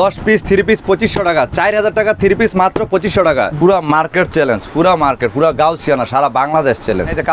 দশ piece three piece পঁচিশশো টাকা, চার হাজার টাকা থ্রি পিস মাত্র পঁচিশশো টাকা। পুরা মার্কেট চ্যালেঞ্জ পুরা মার্কেট পুরা গাউসিয়ানা, সারা বাংলাদেশ চ্যালেঞ্জ এই যে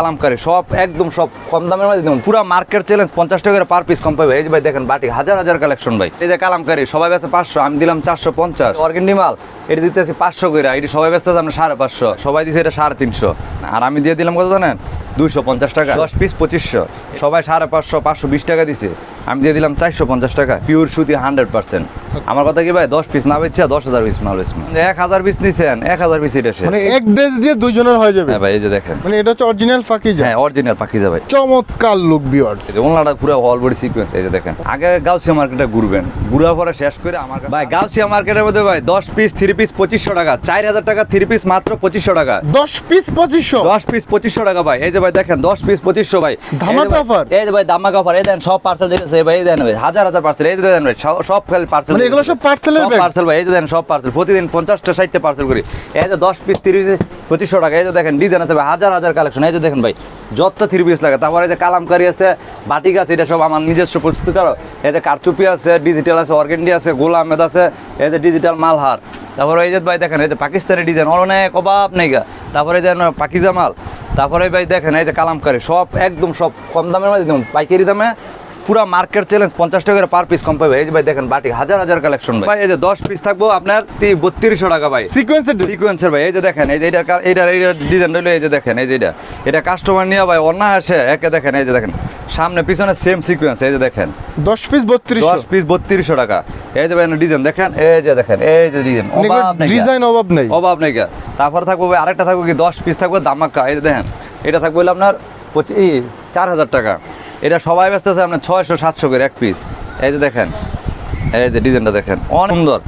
সব, একদম সব কম দামের মধ্যে দিন পুরা মার্কেট চ্যালেঞ্জ পঞ্চাশ টাকা করে পার পিস কম পাবে এই যে ভাই দেখেন বাটি হাজার হাজার কালেকশন ভাই। এই যে কালামকারি, সবাই বেছে পাঁচশো, আমি দিলাম চারশো পঞ্চাশ। অর্গেন্ডি মাল এটা দিতেছি পাঁচশো করে এটি সবাই ব্যস্ত আছে, আমরা সাড়ে পাঁচশো। সবাই দিছে এটা সাড়ে তিনশো। আর আমি দিয়ে দিলাম কত জানেন? দুইশো পঞ্চাশ টাকা। দশ পিস পঁচিশশো। সবাই সাড়ে পাঁচশো পাঁচশো বিশ টাকা দিছে। আমি দিয়ে দিলাম চারশো পঞ্চাশ টাকা। পিওর সুতি হান্ড্রেড পার্সেন্ট আমার কথা কি ভাই দশ পিস না বেচছে দশ হাজার পিস মাল বেচবো। এক হাজার পিস নিছেন এক হাজার পিস এটা মানে এক ড্রেস দিয়ে দুইজনের হয়ে যাবে। হ্যাঁ ভাই এই যে দেখেন। মানে এটা হচ্ছে অরিজিনাল ফাকিজা। হ্যাঁ অরিজিনাল পাখি যাবে চমৎকার লুক বিয়ার্স ওনাটা পুরো অল বডি সিকোয়েন্স এই যে দেখেন। আগে গাউসিয়া মার্কেটে ঘুরবেন। ঘুরার পরে শেষ করে আমার ভাই গাউসিয়া মার্কেটের মধ্যে ভাই দশ পিস থ্রি পিস পঁচিশশো টাকা। চার হাজার টাকা থ্রি পিস মাত্র পঁচিশশো টাকা। দশ পিস পঁচিশশো। দশ পিস পঁচিশশো টাকা ভাই। এই যে ভাই দেখেন দশ পিস পঁচিশশো ভাই। ধামাকা ভাই- offer? এই যে ভাই ধামাকা অফার এই দেন সব পার্সেল যেতেছে ভাই এই দেন ভাই। হাজার হাজার পার্সেল এই যে দেন ভাই সব- সব খালি পার্সেল মানে এগুলো সব এর bag? পার্সেল ভাই এই যে দেন সব পার্সেল প্রতিদিন পার্সেল করি এই যে দশ পিস তিরিশ পঁচিশশো টাকা এই যে দেখেন ডিজাইন আছে ভাই হাজার হাজার কালেকশন এই যে দেখেন ভাই যত পিস লাগে তারপরে এই যে কালামকারি আছে বাটিক আছে এটা সব আমার নিজস্ব প্রস্তুত করো এই যে কারচুপি আছে ডিজিটাল আছে অর্গেন্ডি আছে গোল আহমেদ আছে এই যে ডিজিটাল মালহার তারপরে এই যে ভাই দেখেন এই যে পাকিস্তানি ডিজাইন অনেক অভাব নেই গা তারপরে এই যে পাকিজা মাল তারপরে ভাই দেখেন এই যে কালামকারি সব একদম সব কম দামের মধ্যে পাইকারি দামে পুরা মার্কেট চ্যালেঞ্জ পঞ্চাশ টাকা করে পার পিস কম পাবে এই যে ভাই দেখেন বাটি হাজার হাজার কালেকশন ভাই এই যে দশ পিস থাকব আপনার বত্রিশশো টাকা ভাই সিকোয়েন্সের ড্রেস সিকোয়েন্সের ভাই এই যে দেখেন এই যে এটা এইটার ডিজাইন রইল এই যে দেখেন এই যে এটা এটা কাস্টমার নিয়ে ভাই অন্য আসে একে দেখেন এই যে দেখেন সামনে পিছনে সেম সিকোয়েন্স এই যে দেখেন দশ পিস বত্রিশ দশ পিস বত্রিশশো টাকা এই যে ভাই ডিজাইন দেখেন এই যে দেখেন এই যে ডিজাইন অভাব নেই ডিজাইন অভাব নেই অভাব নেই তারপরে থাকব ভাই আরেকটা থাকব কি দশ পিস থাকবে দামাক্কা এই যে দেখেন এটা থাকব আপনার পঁচিশ চার হাজার টাকা এটা সবাই ব্যস্ত আছে আপনার ছয়শো সাতশো করে এক পিস এই যে দেখেন এই যে ডিজাইনটা দেখেন অনেক সুন্দর।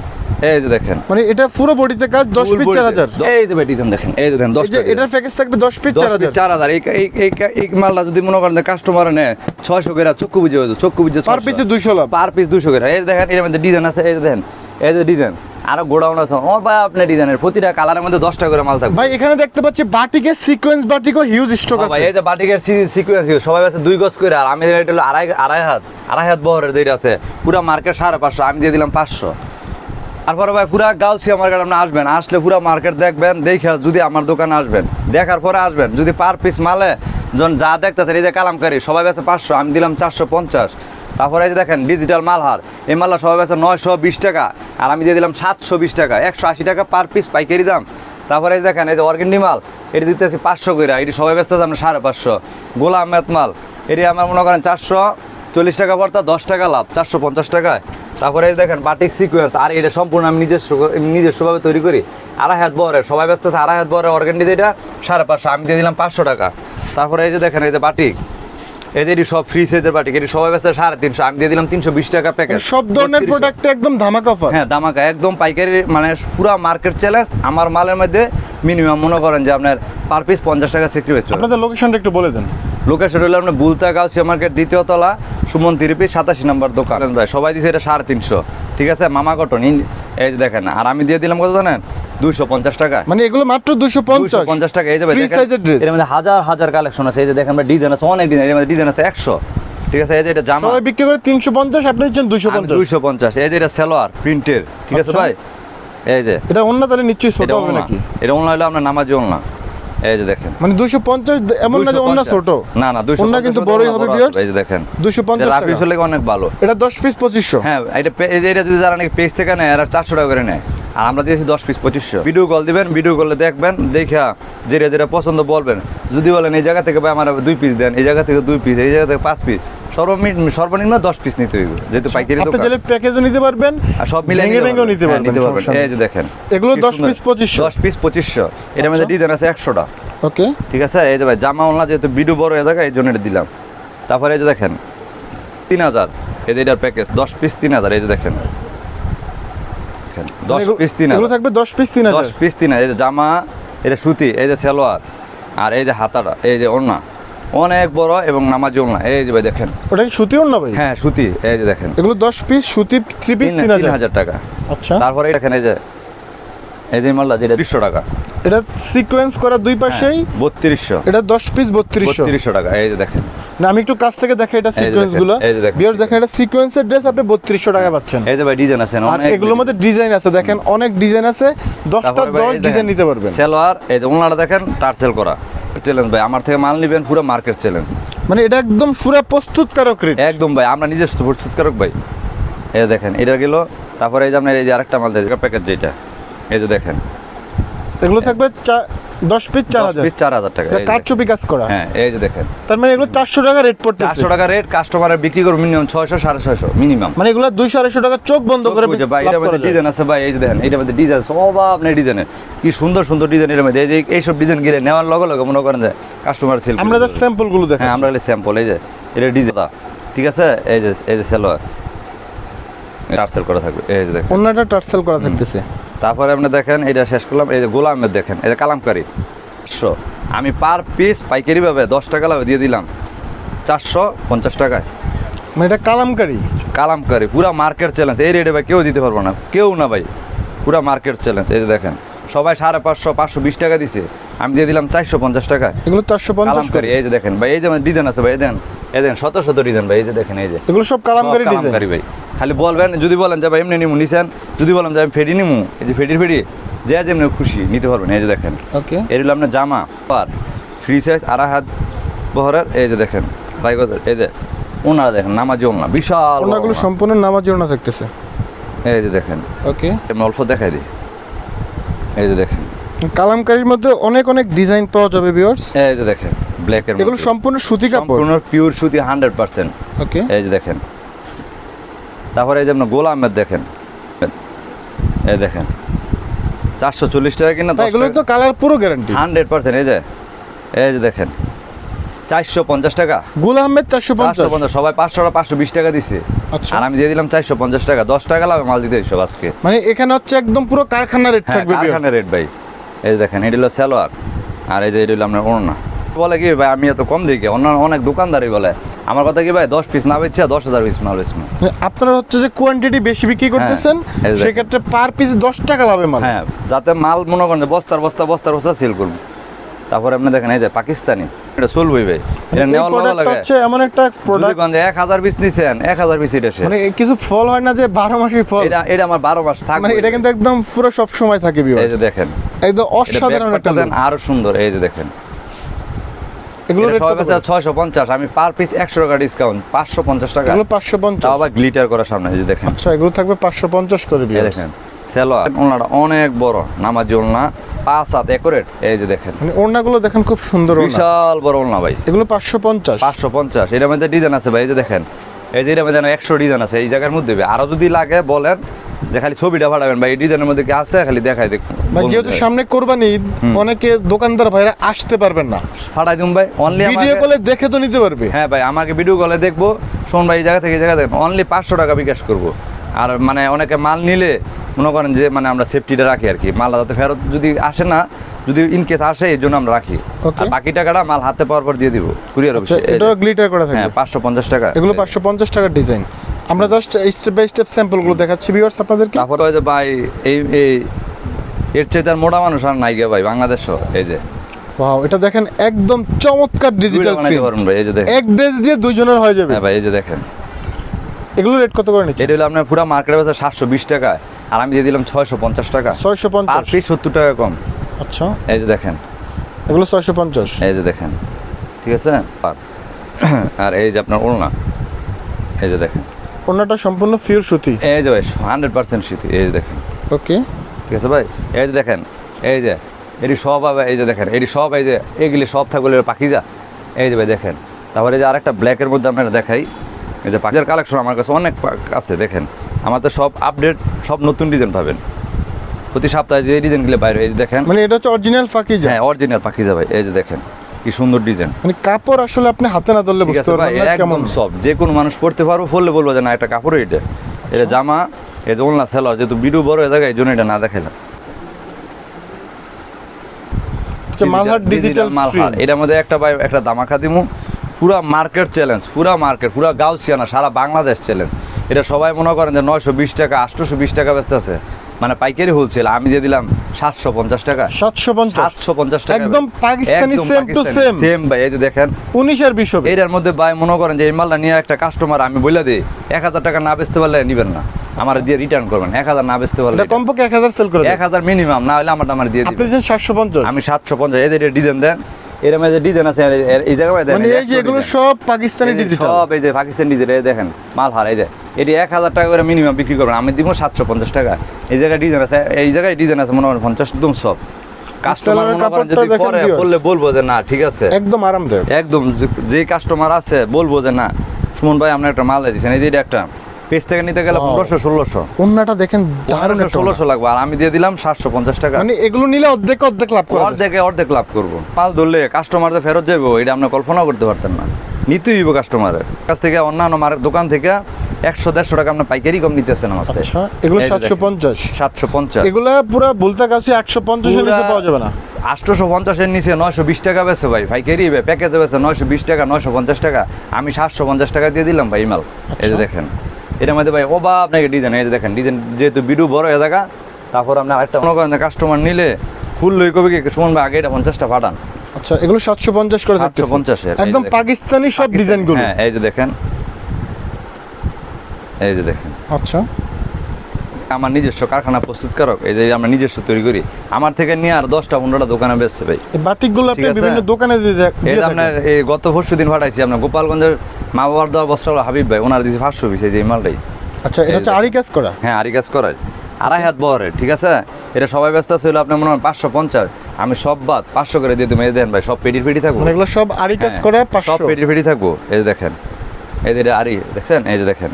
এই যে দেখেন। মানে এটা পুরো বডিতে কাজ দশ পিস চার হাজার? এই যে ডিজাইন দেখেন এই যে দেখেন দশ এই যে এটার প্যাকেজ থাকবে দশ পিস চার হাজার। চার হাজার। এই এই- এই মালটা যদি মনে করেন কাস্টমার নেয় ছয়শো করে চক্ষু বুঝে চক্ষু বুঝে পার পিসে দুইশো লাভ। পার পিস দুশো করে। এই দেখেন এর মধ্যে ডিজাইন আছে এই যে দেখেন। এই যে ডিজাইন আরও গোডাউন আছে। ও ভাই আপনি ডিজাইনের প্রতিটা কালারের মধ্যে দশটা করে মাল থাকবে। ভাই এখানে দেখতে পাচ্ছি বাটিকের সিকোয়েন্স বাটিকও হিউজ স্টক হ্যাঁ ভাই এই যে বাটিকের সিকুয়েন্স সবাই আছে দুই গজ করে আর আমি এটা হলো আড়াই আড়াই হাত আড়াই হাত বহরের যেটা আছে পুরা মার্কেট সাড়ে পাঁচশো আমি দিয়ে দিলাম পাঁচশো। তারপরে ভাই পুরা গাউসিয়া মার্কেট আপনি আসবেন আসলে পুরা মার্কেট দেখবেন দেখে যদি আমার দোকানে আসবেন দেখার পরে আসবেন। যদি পার পিস মালে যখন যা দেখতেছেন এই যে কালামকারি সবাই আছে পাঁচশো আমি দিলাম চারশো পঞ্চাশ। তারপরে এই যে দেখেন ডিজিটাল মালহার। এই মালটা সবাই আছে নয়শো বিশ টাকা। আর আমি দিয়ে দিলাম সাতশো বিশ টাকা। একশো আশি টাকা পার পিস পাইকারি দাম। তারপরে এই দেখেন, এই যে অর্গেন্ডি মাল, এটি দিতেছি পাঁচশো করে এটি সবাই ব্যস্ত আছে আমরা সাড়ে পাঁচশো। গোলাম আহমেদ মাল, এটি আমার মনে করেন চারশো চল্লিশ টাকা পড়তা দশ টাকা লাভ, চারশো পঞ্চাশ টাকায়। তারপরে এই দেখেন বাটিক সিকোয়েন্স আর এটা সম্পূর্ণ আমি নিজস্ব নিজস্বভাবে তৈরি করি। আড়াই হাত বহরের সবাই ব্যস্ত আছে আড়াই হাত বহরের অর্গেন্ডি, যেটা সাড়ে পাঁচশো, আমি দিয়ে দিলাম পাঁচশো টাকা। তারপরে এই যে দেখেন, এই যে বাটিক সব ফ্রি সাইজের বাটিক এটি সবাই ব্যস্ত সাড়ে তিনশো আমি দিয়ে দিলাম তিনশো বিশ টাকা প্যাকেট সব ধরনের প্রোডাক্ট একদম ধামাকা অফার হ্যাঁ ধামাকা একদম পাইকারি মানে পুরা মার্কেট চ্যালেঞ্জ আমার মালের মধ্যে মিনিমাম মনে করেন যে আপনার পার পিস পঞ্চাশ টাকা সিক্রি আপনাদের লোকেশনটা একটু বলে দেন। লোকেশন হলো আপনার বুলতা গাউসিয়া মার্কেট দ্বিতীয় তলা সুমন তিরিপি সাতাশি নম্বর দোকান। ভাই সবাই দিছে এটা সাড়ে তিনশো। ঠিক আছে মামা কটন এই যে দেখেন আর আমি দিয়ে দিলাম কত জানেন? দুইশো পঞ্চাশ টাকা। মানে এগুলো মাত্র দুশো পঞ্চাশ। পঞ্চাশ টাকা এই যে ভাই ফ্রি দেখেন, সাইজের ড্রেস এর মধ্যে হাজার হাজার কালেকশন আছে। এই যে দেখেন ডিজাইন আছে অনেক ডিজাইন এর মধ্যে ডিজাইন আছে একশো। ঠিক আছে এই যে এটা জামা। সবাই বিক্রি করে তিনশো পঞ্চাশ আপনি দিচ্ছেন দুশো পঞ্চাশ। দুইশো পঞ্চাশ এই যে এটা সেলোয়ার প্রিন্টের ঠিক আছে আচ্ছা। ভাই? এই যে। এটা অন্য তাহলে নিশ্চয়ই ছোট হবে নাকি? এটা ওলনা হলো আপনার নামাজি ওলনা এই যে দেখেন। মানে এমন না যে অন্য ছোট। না না দুইশো অন্য কিন্তু বড়ই হবে viewers। এই যে দেখেন। দুশো পঞ্চাশ পিস টাকা। অনেক ভালো। এটা দশ পিস পঁচিশশো। হ্যাঁ এটা এই যে এটা যদি যারা নাকি পেজ থেকে নেয় এরা চারশো টাকা করে নেয়। আর আমরা দিয়েছি দশ পিস পঁচিশশো। ভিডিও কল দিবেন ভিডিও কলে দেখবেন দেখা যেটা যেটা পছন্দ বলবেন। যদি বলেন এই জায়গা থেকে ভাই আমার দুই পিস দেন এই জায়গা থেকে দুই পিস এই জায়গা থেকে পাঁচ পিস সর্বনিম্ন সর্বনিম্ন দশ পিস নিতে হইবে যেহেতু পাইকারি আপনি চাইলে প্যাকেজও নিতে পারবেন আর সব মিলে ভেঙে ভেঙেও নিতে পারবেন। নিতে পারবেন। এই যে দেখেন এগুলো কি 10 সুন্দর। পিস 2500 দশ পিস পঁচিশশো। এটার মধ্যে আচ্ছা। ডিজাইন আছে একশোটা ওকে। ঠিক আছে? এই যে ভাই জামা ওনলা যেহেতু ভিডিও বড় হয়ে থাকে এই জন্য এটা দিলাম। তারপরে এই যে দেখেন তিন হাজার। এই যে এটার প্যাকেজ দশ পিস তিন হাজার এই যে দেখেন। দেখেন, দশ পিস এগুলো থাকবে দশ পিস তিন দশ হাজার? পিস তিন হাজার। এই যে জামা এটা সুতি এই যে সালোয়ার আর এই যে হাতাটা এই যে ওড়না। অনেক বড় এবং নামাজ ওড়না। এই যে ভাই দেখেন। ওটা কি সুতিও না ভাই? হ্যাঁ সুতি। এই যে দেখেন। এগুলো দশ পিস সুতি থ্রি পিস তিন তিন তিন হাজার। হাজার টাকা। আচ্ছা। তারপরে দেখেন এই যে এই যে মালটা যেটা তিরিশশো টাকা। এটা সিকোয়েন্স করা দুই পাশেই? বত্রিশশো। এটা দশ পিস বত্রিশশো। টাকা এই যে দেখেন। না আমি একটু কাছ থেকে দেখে এটা সিকোয়েন্স দেখেন, গুলো এই যে দেখেন। বিয়ার দেখেন এটা সিকোয়েন্সের ড্রেস আপনি বত্রিশশো টাকা পাচ্ছেন। এই যে ভাই ডিজাইন আছে আর এগুলোর মধ্যে ডিজাইন আছে দেখেন অনেক ডিজাইন আছে। দশটা দশ ডিজাইন নিতে পারবেন। সেলোয়ার এই যে ওনারা দেখেন টার্সেল করা। চ্যালেঞ্জ ভাই আমার থেকে মাল নিবেন পুরো মার্কেট চ্যালেঞ্জ মানে এটা একদম সুরা প্রস্তুতকারক রেট একদম ভাই আমরা নিজস্ব প্রস্তুতকারক ভাই। এই দেখেন এটা গেল তারপরে এই যে আপনার এই যে আরেকটা মাল দেখেন প্যাকেট যেটা। এই যে দেখেন। এগুলো থাকবে দশ পিস চার হাজার। পিস চার হাজার টাকা কাজ করা। হ্যাঁ এই যে দেখেন। তার মানে এগুলো চারশো টাকা রেট পড়তেছে। চারশো টাকা রেট কাস্টমারের বিক্রি করব মিনিমাম ছয়শো সাড়ে ছয়শো মিনিমাম মানে এগুলো দুইশো আড়াইশো টাকা চোখ বন্ধ করে ভাই এটার মধ্যে ডিজাইন আছে ভাই এই যে দেখেন এটার মধ্যে ডিজাইন সব আপনার ডিজাইনের কি সুন্দর সুন্দর ডিজাইন এর মধ্যে। এই যে এইসব ডিজাইন গেলে নেওয়ার লগে লগে মনে করেন যে কাস্টমার সেল আমরা জাস্ট স্যাম্পলগুলো হ্যাঁ দেখাচ্ছি। আমরা স্যাম্পল এই যে এটা ডিজাইন ঠিক আছে? এই যে এই যে সেলোয়ার টার্সেল করা থাকবে এই যে দেখেন। অন্যটা টার্সেল করা থাকতেছে। তারপরে আপনি দেখেন এটা শেষ করলাম। এই যে গোলামের দেখেন এই যে কালামকারি। চারশো আমি পার পিস পাইকারি ভাবে দশ টাকা লাভে দিয়ে দিলাম। চারশো পঞ্চাশ টাকায়। মানে এটা কালামকারি? কালামকারি পুরা মার্কেট চ্যালেঞ্জ এই রেটে ভাই কেউ দিতে পারব না। কেউ না ভাই। পুরা মার্কেট চ্যালেঞ্জ এই যে দেখেন সবাই সাড়ে পাঁচশো পাঁচশো বিশ টাকা দিছে। আমি দিয়ে দিলাম চারশো পঞ্চাশ টাকা এগুলো চারশো পঞ্চাশ এই যে দেখেন ভাই এই যে ডিজাইন আছে ভাই এই দেন। এই দেন শত শত ডিজাইন ভাই এই যে দেখেন এই যে। এগুলো সব কালামকারি ডিজাইন কালামকারি ভাই। খালি বলবেন যদি বলেন যে ভাই এমনি নিমু নিছেন যদি বলেন যে আমি ফেডি নিমু এই যে ফেডির ফেডি যে যেমনি খুশি নিতে পারবেন। এই যে দেখেন। ওকে এর হলো আপনার জামা আর ফ্রি সাইজ আড়াই হাত বহরের এই যে দেখেন ভাই এই যে ওনারা দেখেন নামাজি ওনা বিশাল ওনাগুলো ওনা। সম্পূর্ণ নামাজি ওনা থাকতেছে। এই যে দেখেন। ওকে আমি অল্প দেখাই দিই। এই যে দেখেন। কালামকারির মধ্যে অনেক অনেক ডিজাইন পাওয়া যাবে ভিউয়ার্স এই যে দেখেন। ব্ল্যাকের এগুলো সম্পূর্ণ সুতি কাপড়? সম্পূর্ণ পিওর সুতি হান্ড্রেড পার্সেন্ট ওকে এই যে দেখেন। তারপরে এই যে আপনার গোলামের দেখেন। এই দেখেন। চারশো চল্লিশ টাকা কিনা এগুলো তো কালার পুরো গ্যারান্টি হান্ড্রেড পার্সেন্ট এই যে। এই যে দেখেন। চারশো পঞ্চাশ টাকা। গুল আহমেদ চারশো চারশো পঞ্চাশ পঞ্চাশ সবাই পাঁচশো টাকা পাঁচশো বিশ টাকা দিছে। আচ্ছা। আর আমি দিয়ে দিলাম চারশো পঞ্চাশ টাকা। দশ টাকা লাভ মাল দিতে সব আজকে। মানে এখানে হচ্ছে একদম পুরো কারখানা রেট হ্যাঁ থাকবে কারখানা রেট ভাই। এই যে দেখেন এটা হলো সালোয়ার। আর এই যে এটা হলো আপনার ওড়না। বলে কি ভাই আমি এত কম দিই অন্য অনেক দোকানদারই বলে। আমার কথা কি ভাই দশ পিস না বেচছে দশ হাজার পিস মাল বেচবো। মানে আপনারা হচ্ছে যে কোয়ান্টিটি বেশি বিক্রি করতেছেন এই যে সেক্ষেত্রে পার পিস দশ টাকা পাবে মাল। হ্যাঁ যাতে মাল মনে করেন বস্তার বস্তা বস্তার বস্তা সেল করব। তারপরে আপনি দেখেন এই যে পাকিস্তানি এটা চলবই ভাই। এটা এই নেওয়ার লগে লাগে হচ্ছে এমন একটা প্রোডাক্ট এক হাজার পিস নিছেন এক হাজার পিস এটা মানে কিছু ফল হয় না যে বারো মাসের ফল। এটা এটা আমার বারো মাস থাকে মানে এটা কিন্তু একদম পুরো সব সময় থাকে এই যে দেখেন। একদম অসাধারণ একটা দেন আরও সুন্দর এই যে দেখেন। এগুলো কাছে আমি পার পিস একশো টাকা ডিসকাউন্ট পাঁচশো পঞ্চাশ টাকা। এগুলো পাঁচশো তাও পঞ্চাশ আবার গ্লিটার করা সামনে এই যে দেখেন। আচ্ছা এগুলো থাকবে পাঁচশো পঞ্চাশ করে এই দেখেন সেলোয়ার ওনাটা অনেক বড় নামাজি ওলনা পাঁচ হাত একরেট এই যে দেখেন। মানে ওড়নাগুলো দেখেন খুব সুন্দর বিশাল বড় ভাই। এগুলো পাঁচশো পঞ্চাশ। পাঁচশো পঞ্চাশ এটার মধ্যে ডিজাইন আছে ভাই এই যে দেখেন। এই যে মধ্যে ডিজাইন আছে এই জায়গার মধ্যে আরও যদি লাগে বলেন যে খালি ছবিটা পাঠাবেন ভাই এই ডিজাইনের মধ্যে কি আছে? খালি দেখাই দেখ ভাই যেহেতু সামনে কোরবানি ঈদ, অনেকে দোকানদার ভাইরা আসতে পারবেন না। পাঠাই দিন ভাই অনলি ভিডিও কলে দেখে তো নিতে পারবে। হ্যাঁ ভাই আমাকে ভিডিও কলে দেখব। শোন ভাই এই জায়গা থেকে এই জায়গা দেখবেন অনলি পাঁচশো টাকা বিকাশ করব। আর মানে অনেকে মাল নিলে মনে করেন যে মানে আমরা সেফটিটা রাখি আর কি। মাল যাতে ফেরত যদি আসে না যদি ইন কেস আসে এই জন্য আমরা রাখি। আর বাকি টাকাটা মাল হাতে পাওয়ার পর দিয়ে দিব কুরিয়ার অফিসে এটাও গ্লিটার করা হ্যাঁ থাকবে পাঁচশো পঞ্চাশ টাকা। এগুলো পাঁচশো পঞ্চাশ টাকার ডিজাইন আমরা জাস্ট স্টেপ বাই স্টেপ স্যাম্পলগুলো দেখাচ্ছি ভিউয়ার্স আপনাদেরকে। তারপরে ওই যে ভাই এই এই এর চেয়ে তার মোটা মানুষ আর নাই গে ভাই বাংলাদেশ এই যে। ওয়াও এটা দেখেন একদম চমৎকার ডিজিটাল ভাই এই যে দেখেন। এক ড্রেস দিয়ে দুইজনের হয়ে যাবে। হ্যাঁ ভাই এই যে দেখেন। এগুলো রেট কত করে নিচ্ছে এটা হলো আপনার পুরো মার্কেটে বেচা সাতশো বিশ টাকা আর আমি দিয়ে দিলাম ছয়শো পঞ্চাশ টাকা ছয়শো পঞ্চাশ পিস সত্তর টাকা কম আচ্ছা এই যে দেখেন এগুলো ছয়শো পঞ্চাশ এই যে দেখেন ঠিক আছে আর আর এই যে আপনার ওলনা এই যে দেখেন ওনাটা সম্পূর্ণ ফিউর সুতি এই যে ভাই হান্ড্রেড পার্সেন্ট শীতি এই যে দেখেন ওকে ঠিক আছে ভাই এই যে দেখেন এই যে এটি সব হবে এই যে দেখেন এটি সব এই যে এগুলি সব থাকবে পাখিজা এই যে ভাই দেখেন তারপরে এই যে আরেকটা ব্ল্যাকের মধ্যে আপনারা দেখাই এই যে পাখিজার কালেকশন আমার কাছে অনেক আছে দেখেন। আমার তো সব আপডেট সব নতুন ডিজাইন পাবেন। প্রতি সপ্তাহে যে ডিজাইনগুলো বাইরে এই যে দেখেন। মানে এটা হচ্ছে অরিজিনাল যায় হ্যাঁ অরিজিনাল পাখিজা ভাই এই যে দেখেন কি সুন্দর ডিজাইন মানে কাপড় আসলে আপনি হাতে না ধরলে বুঝতে পারবেন না কেমন। একদম সব যে কোনো মানুষ পড়তে পারব বললে বলব যে না এটা কাপড় এটা। এটা জামা এই যে ওনলা সেলার যেহেতু বিডু বড় হয়ে যায় এই জন্য এটা না দেখাইলাম। আচ্ছা, মালহার ডিজিটাল মালহার। এটার মধ্যে একটা ভাই একটা দামাকা দিমু। পুরা মার্কেট চ্যালেঞ্জ পুরা মার্কেট পুরা গাউসিয়ানা সারা বাংলাদেশ চ্যালেঞ্জ এটা সবাই মনে করেন যে নয়শো বিশ টাকা আটশোশো বিশ টাকা ব্যস্ত আছে। মানে পাইকারি হোলসেল আমি দিয়ে দিলাম সাতশো পঞ্চাশ টাকা। সাতশো পঞ্চাশ? সাতশো পঞ্চাশ টাকা একদম Pakistani same to same। Same ভাই এই যে দেখেন। উনিশের বিশ এটার মধ্যে ভাই মনে করেন যে এই মালটা নিয়ে একটা কাস্টমার আমি বলে দিই এক হাজার টাকা না বেচতে পারলে নিবেন না। আমার দিয়ে রিটার্ন করবেন এক হাজার না বেচতে পারলে কমপক্ষে এক হাজার সেল করে এক হাজার মিনিমাম না হলে আমারটা আমার দিয়ে দিবেন। সাতশো পঞ্চাশ। আমি সাতশো পঞ্চাশ এই যে ডিজাইন দেন। এরকম যে ডিজাইন আছে এই জায়গায় মানে এই যে এগুলো সব পাকিস্তানি ডিজিটাল সব এই যে পাকিস্তান দেখেন মাল হার এই যে। এটি এক হাজার টাকা করে মিনিমাম বিক্রি করবেন আমি দিব সাতশো পঞ্চাশ টাকা। এই জায়গায় ডিজাইন আছে এই জায়গায় ডিজাইন আছে মনে করেন পঞ্চাশ একদম সব। কাস্টমার মনে যদি পরে বললে বলব যে না ঠিক আছে। একদম আরামদায়ক। একদম যে- কাস্টমার আছে বলব যে না। সুমন ভাই আপনি একটা মাল দিচ্ছেন এই যে এটা একটা। পেজ থেকে নিতে গেলে পনেরোশো ষোলোশো। অন্যটা দেখেন দারুণ ষোলোশো লাগবে আর আমি দিয়ে দিলাম সাতশো পঞ্চাশ টাকা। মানে এগুলো নিলে অর্ধেক অর্ধেক লাভ করা যায়। অর্ধেকে অর্ধেক লাভ করব। মাল ধরলে ফেরত যাব এটা আপনি করতে পারতেন না। নিতেই হইব কাস্টমারের কাছ থেকে অন্যান্য দোকান থেকে একশো দেড়শো টাকা আপনি পাইকারি কম নিতেছেন আমার। আচ্ছা এগুলো সাতশো পঞ্চাশ। সাতশো পঞ্চাশ। এগুলো পুরো বলতে কাছে একশো পঞ্চাশের নিচে পাওয়া যাবে না। আটশোশো পঞ্চাশের নিচে নয়শো বিশ টাকা বেছে ভাই পাইকারি প্যাকেজে বেছে নয়শো বিশ টাকা নয়শো পঞ্চাশ টাকা। আমি সাতশো পঞ্চাশ টাকা দিয়ে দিলাম ভাই মাল। এই যে আচ্ছা। দেখেন। এটার মধ্যে ভাই ওবা আপনাকে ডিজাইন এই যে দেখেন ডিজাইন যেহেতু বিডু বড় হয়ে থাকা তারপর আপনি আরেকটা মনে করেন কাস্টমার নিলে ফুল লই কবি কি? সুমন ভাই আগে এটা পঞ্চাশটা পাঠান। আচ্ছা এগুলো সাতশো পঞ্চাশ করে 750 এর, একদম পাকিস্তানি সব ডিজাইনগুলো হ্যাঁ এই যে দেখেন। এই যে দেখেন। আচ্ছা। আমার নিজস্ব কারখানা প্রস্তুত প্রস্তুতকারক এই যে আমরা নিজস্ব তৈরি করি। আমার থেকে নিয়ে আর দশটা পনেরোটা দোকানে বেচছে ভাই। বাটিকগুলো আপনি বিভিন্ন দোকানে দিয়ে দেখ- এই যে আপনার এই গত পরশু দিন পাঠাইছি আপনার গোপালগঞ্জের মা বাবার দেওয়ার বস্ত্র হাবিব ভাই ওনার দিয়েছে পাঁচশো পিস এই যে মালটাই। আচ্ছা এটা হচ্ছে। আরি কাজ করা? হ্যাঁ আরি কাজ করায় আড়াই হাত বহরের ঠিক আছে? এটা সবাই ব্যস্ত ছিল আপনার মনে হয় পাঁচশো পঞ্চাশ। আমি সব বাদ পাঁচশো করে দিয়ে দেবো এই দেন ভাই সব পেটি পেটি থাকব। মানে এগুলো সব আরি কাজ হ্যাঁ, করা সব পাঁচশো। পেটি থাকব। এই যে দেখেন এই যে এটা আরি দেখছেন? এই যে দেখেন।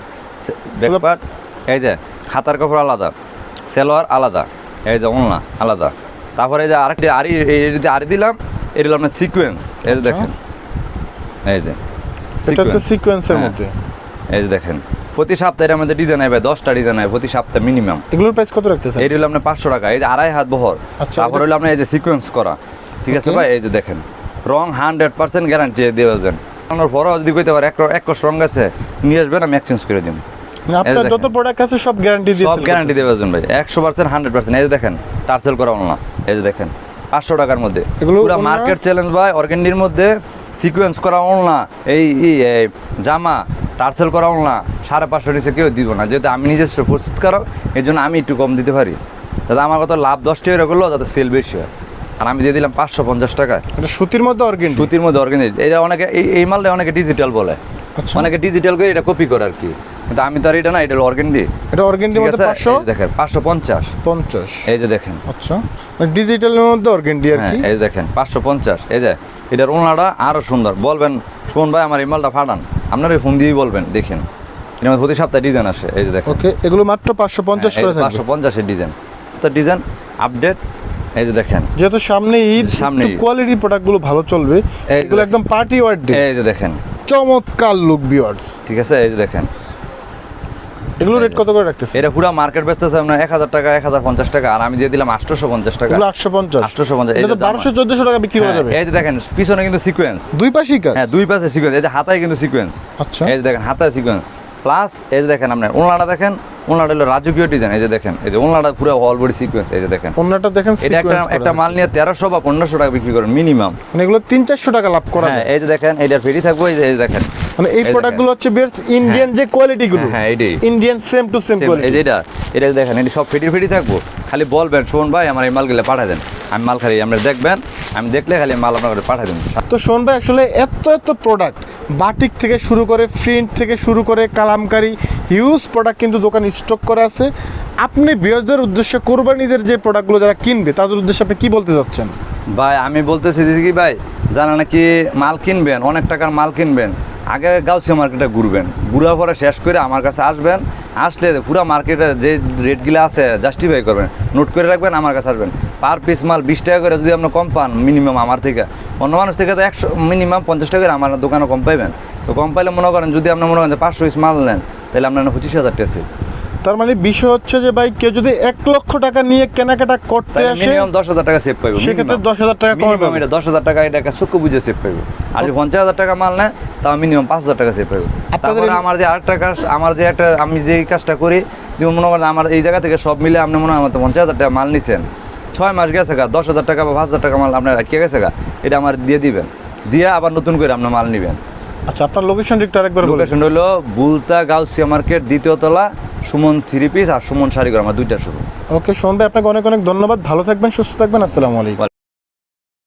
ব্যাকপার্ট এই যে হাতার কাপড় আলাদা সেলোয়ার আলাদা এই যে ওলনা আলাদা। তারপরে যে আরেকটি আরি এই যে আরি দিলাম এটা হলো আপনার সিকোয়েন্স এই যে আচ্ছা। দেখেন। এই যে এটা হচ্ছে সিকোয়েন্সের হ্যাঁ। মধ্যে। এই যে দেখেন প্রতি সপ্তাহে মধ্যে ডিজাইন আইবে দশটা ডিজাইন আইবে প্রতি সপ্তাহে মিনিমাম এগুলোর প্রাইস কত রাখতেছেন? এই হলো আপনার পাঁচশো টাকা এই যে আড়াই হাত বহর। আচ্ছা, তারপর এটা- হলো আপনার এই যে সিকোয়েন্স করা। ঠিক আছে ভাই? এই যে দেখেন রং হান্ড্রেড পার্সেন্ট গ্যারান্টি দিয়ে দেবেন। আমার পরও যদি কইতে পারে এক এক রং আছে নিয়ে আসবেন আমি এক্সচেঞ্জ করে দিব মানে আপনার যত প্রোডাক্ট আছে সব গ্যারান্টি দিয়ে সব গ্যারান্টি করতেছেন। দেবেন ভাই। একশো পার্সেন্ট হান্ড্রেড পার্সেন্ট এই যে দেখেন টার্সেল করা না। এই যে দেখেন পাঁচশো টাকার মধ্যে। পুরো মার্কেট চ্যালেঞ্জ ভাই অর্গেন্ডির মধ্যে সিকোয়েন্স করা না। এই জামা টার্সেল করা না। সাড়ে পাঁচশো নিচে কেউ দিব না। যেহেতু আমি নিজস্ব প্রস্তুতকারক এই জন্য আমি একটু কম দিতে পারি। যাতে আমার কত লাভ? দশ টাকা করল যাতে সেল বেশি হয়। আর আমি দিয়ে দিলাম পাঁচশো পঞ্চাশ টাকা এটা সুতির মধ্যে অর্গেন্ডি সুতির মধ্যে অর্গেনিক এটা অনেকে এই মালটা অনেকে ডিজিটাল বলে। অনেকে ডিজিটাল করে এটা কপি করে আর কি। কিন্তু আমি তো আর এটা না এটা অর্গেন্ডি এটা মধ্যে পাঁচশো? এই যে দেখেন পাঁচশো পঞ্চাশ। পঞ্চাশ। এই যে দেখেন। আচ্ছা। মানে ডিজিটালের মধ্যে অর্গেন্ডি আর হ্যাঁ কি? এই দেখেন পাঁচশো পঞ্চাশ। এই যে এটার ওনাটা আরও সুন্দর। বলবেন শুন ভাই আমার এই মালটা ফাটান। আপনার ওই ফোন দিয়েই বলবেন দেখেন। এর মধ্যে প্রতি সপ্তাহে ডিজাইন আসে এই যে দেখেন। ওকে এগুলো মাত্র পাঁচশো পঞ্চাশ করে থাকবে। পাঁচশো পঞ্চাশের ডিজাইন তো ডিজাইন আপডেট এই যে দেখেন। যেহেতু সামনে ঈদ সামনে। কোয়ালিটি প্রোডাক্টগুলো ভালো চলবে এগুলো একদম পার্টি ওয়ার ডে এই যে দেখেন। চমৎকার লুক বিয়ার্স ঠিক আছে এই দেখেন। এগুলো রেট কত করে রাখতেছে এটা পুরো মার্কেট বেচতেছে আপনার এক হাজার টাকা এক হাজার পঞ্চাশ টাকা আর আমি দিয়ে দিলাম আটশোশো পঞ্চাশ টাকা। এগুলো আটশো পঞ্চাশ 850 এই এটা যে তো বারোশো চোদ্দশো টাকা বিক্রি করা হ্যাঁ, যাবে। এই যে দেখেন পিছনে কিন্তু সিকোয়েন্স দুই পাশে কাজ? হ্যাঁ দুই পাশে সিকোয়েন্স এই যে হাতায় কিন্তু সিকোয়েন্স আচ্ছা। এই যে দেখেন হাতায় সিকোয়েন্স প্লাস এই যে দেখেন আপনার ওনাটা দেখেন ওনাটা হলো রাজকীয় ডিজাইন এই যে দেখেন এই যে ওনাটা পুরো অল বডি সিকোয়েন্স এই যে দেখেন। ওনাটা দেখেন এটা একটা একটা মাল নিয়ে তেরোশো বা পনেরোশো টাকা বিক্রি করেন মিনিমাম মানে এগুলো তিন চারশো টাকা লাভ করা হ্যাঁ এই যে দেখেন এটা ফেরি থাকব এই যে এই যে দেখেন। মানে এই প্রোডাক্টগুলো হচ্ছে বিয়ার্স ইন্ডিয়ান যে কোয়ালিটি গুলো। হ্যাঁ, হ্যাঁ, এইটাই। Indian same to same quality এটা এটা দেখেন এটা সব ফিটি ফেটি থাকব। খালি বলবেন শোন ভাই আমার এই মালগুলো পাঠাই দেন। আমি মাল খালি আপনি দেখবেন আমি দেখলে খালি মাল আপনার পাঠাই দেন। তো শোন ভাই আসলে এত এত প্রোডাক্ট বাটিক থেকে শুরু করে প্রিন্ট থেকে শুরু করে কালামকারি হিউজ প্রোডাক্ট কিন্তু দোকান স্টক করে আছে। আপনি বিয়ারদের উদ্দেশ্যে কোরবানিদের যে প্রোডাক্টগুলো যারা কিনবে তাদের উদ্দেশ্যে আপনি কি বলতে চাচ্ছেন? ভাই আমি বলতেছি কি ভাই যারা নাকি মাল কিনবেন অনেক টাকার মাল কিনবেন আগে গাউসিয়া মার্কেটে ঘুরবেন। ঘুরার পরে শেষ করে আমার কাছে আসবেন। আসলে পুরো মার্কেটে যে রেটগুলো আছে জাস্টিফাই করবেন। নোট করে রাখবেন, আমার কাছে আসবেন। পার পিস মাল বিশ টাকা করে যদি আপনি কম পান মিনিমাম আমার থেকে। অন্য মানুষ থেকে তো একশো মিনিমাম পঞ্চাশ টাকা করে আমার দোকানে কম পাইবেন। তো কম পাইলে মনে করেন যদি আপনি মনে করেন যে পাঁচশো পিস মাল নেন, তাহলে আপনার পঁচিশ হাজার টেসে তার মানে বিষয় হচ্ছে যে ভাই কেউ যদি এক লক্ষ টাকা নিয়ে কেনাকাটা করতে আসে মিনিমাম দশ হাজার টাকা সেভ পাইবো সেক্ষেত্রে দশ হাজার টাকা কমে পাবে এটা দশ হাজার টাকা এটা একটা চক্ষু বুঝে সেভ পাইবো। আর যদি পঞ্চাশ হাজার টাকা মাল নেয় তাও মিনিমাম পাঁচ হাজার টাকা সেভ পাইবো। তারপরে আমার যে আরেকটা কাজ আমার যে একটা আমি যে কাজটা করি যেমন মনে করেন আমার এই জায়গা থেকে সব মিলে আপনি মনে হয় আমার তো পঞ্চাশ হাজার টাকা মাল নিছেন। ছয় মাস গেছে গা দশ হাজার টাকা বা পাঁচ হাজার টাকা মাল আপনার কে গেছে গা? এটা আমার দিয়ে দিবেন। দিয়ে আবার নতুন করে আপনার মাল নেবেন। আচ্ছা আপনার লোকেশন একটু আরেকবার লোকেশন হলো বুলতা গাউসিয়া মার্কেট দ্বিতীয় তলা সুমন থ্রি পিস আর সুমন শাড়িঘর আমার দুইটা শুরু ওকে ভাই আপনাকে অনেক অনেক ধন্যবাদ। ভালো থাকবেন সুস্থ থাকবেন আসসালামু আলাইকুম।